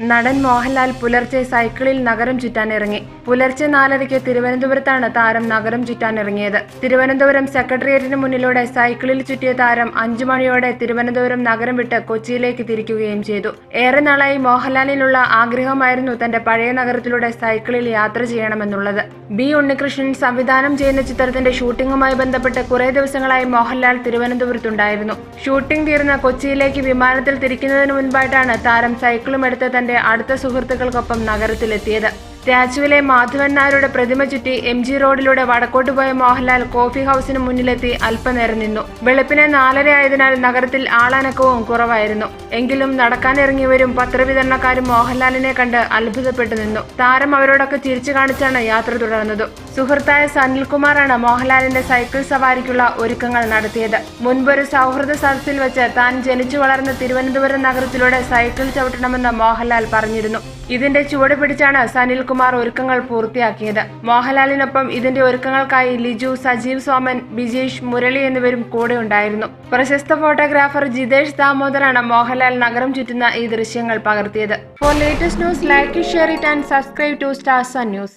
നടൻ മോഹൻലാൽ പുലർച്ചെ സൈക്കിളിൽ നഗരം ചുറ്റാനിറങ്ങി. പുലർച്ചെ നാലരയ്ക്ക് തിരുവനന്തപുരത്താണ് താരം നഗരം ചുറ്റാനിറങ്ങിയത്. തിരുവനന്തപുരം സെക്രട്ടേറിയറ്റിന് മുന്നിലൂടെ സൈക്കിളിൽ ചുറ്റിയ താരം അഞ്ചു മണിയോടെ തിരുവനന്തപുരം നഗരം വിട്ട് കൊച്ചിയിലേക്ക് തിരിക്കുകയും ചെയ്തു. ഏറെ നാളായി മോഹൻലാലിനുള്ള ആഗ്രഹമായിരുന്നു തന്റെ പഴയ നഗരത്തിലൂടെ സൈക്കിളിൽ യാത്ര ചെയ്യണമെന്നുള്ളത്. ബി ഉണ്ണികൃഷ്ണൻ സംവിധാനം ചെയ്യുന്ന ചിത്രത്തിന്റെ ഷൂട്ടിംഗുമായി ബന്ധപ്പെട്ട് കുറേ ദിവസങ്ങളായി മോഹൻലാൽ തിരുവനന്തപുരത്തുണ്ടായിരുന്നു. ഷൂട്ടിംഗ് തീർന്ന കൊച്ചിയിലേക്ക് വിമാനത്തിൽ തിരിക്കുന്നതിന് മുൻപായിട്ടാണ് താരം സൈക്കിളും എടുത്ത് തന്റെ അടുത്ത സുഹൃത്തുക്കൾക്കൊപ്പം നഗരത്തിലെത്തിയത്. സ്റ്റാച്യുവിലെ മാധവൻ നായരുടെ പ്രതിമ ചുറ്റി എം ജി റോഡിലൂടെ വടക്കോട്ട് പോയ മോഹൻലാൽ കോഫി ഹൌസിന് മുന്നിലെത്തി അല്പനേരം നിന്നു. വെളുപ്പിനെ നാലരയായതിനാൽ നഗരത്തിൽ ആളനക്കവും കുറവായിരുന്നു. എങ്കിലും നടക്കാനിറങ്ങിയവരും പത്രവിതരണക്കാരും മോഹൻലാലിനെ കണ്ട് അത്ഭുതപ്പെട്ടു നിന്നു. താരം അവരോടൊക്കെ ചിരിച്ചു കാണിച്ചാണ് യാത്ര തുടർന്നത്. സുഹൃത്തായ സനിൽകുമാറാണ് മോഹൻലാലിന്റെ സൈക്കിൾ സവാരിക്കുള്ള ഒരുക്കങ്ങൾ നടത്തിയത്. മുൻപൊരു സൗഹൃദ സദസ്സിൽ വെച്ച് താൻ ജനിച്ചു വളർന്ന തിരുവനന്തപുരം നഗരത്തിലൂടെ സൈക്കിൾ ചവിട്ടണമെന്ന് മോഹൻലാൽ പറഞ്ഞിരുന്നു. ഇതിന്റെ ചുവട് പിടിച്ചാണ് സനിൽകുമാർ ഒരുക്കങ്ങൾ പൂർത്തിയാക്കിയത്. മോഹൻലാലിനൊപ്പം ഇതിന്റെ ഒരുക്കങ്ങൾക്കായി ലിജു സജീവ് സോമൻ ബിജേഷ് മുരളി എന്നിവരും കൂടെ ഉണ്ടായിരുന്നു. പ്രശസ്ത ഫോട്ടോഗ്രാഫർ ജിതേഷ് ദാമോദറാണ് മോഹൻലാൽ നഗരം ചുറ്റുന്ന ഈ ദൃശ്യങ്ങൾ പകർത്തിയത്. For latest news like share it and subscribe to Stars News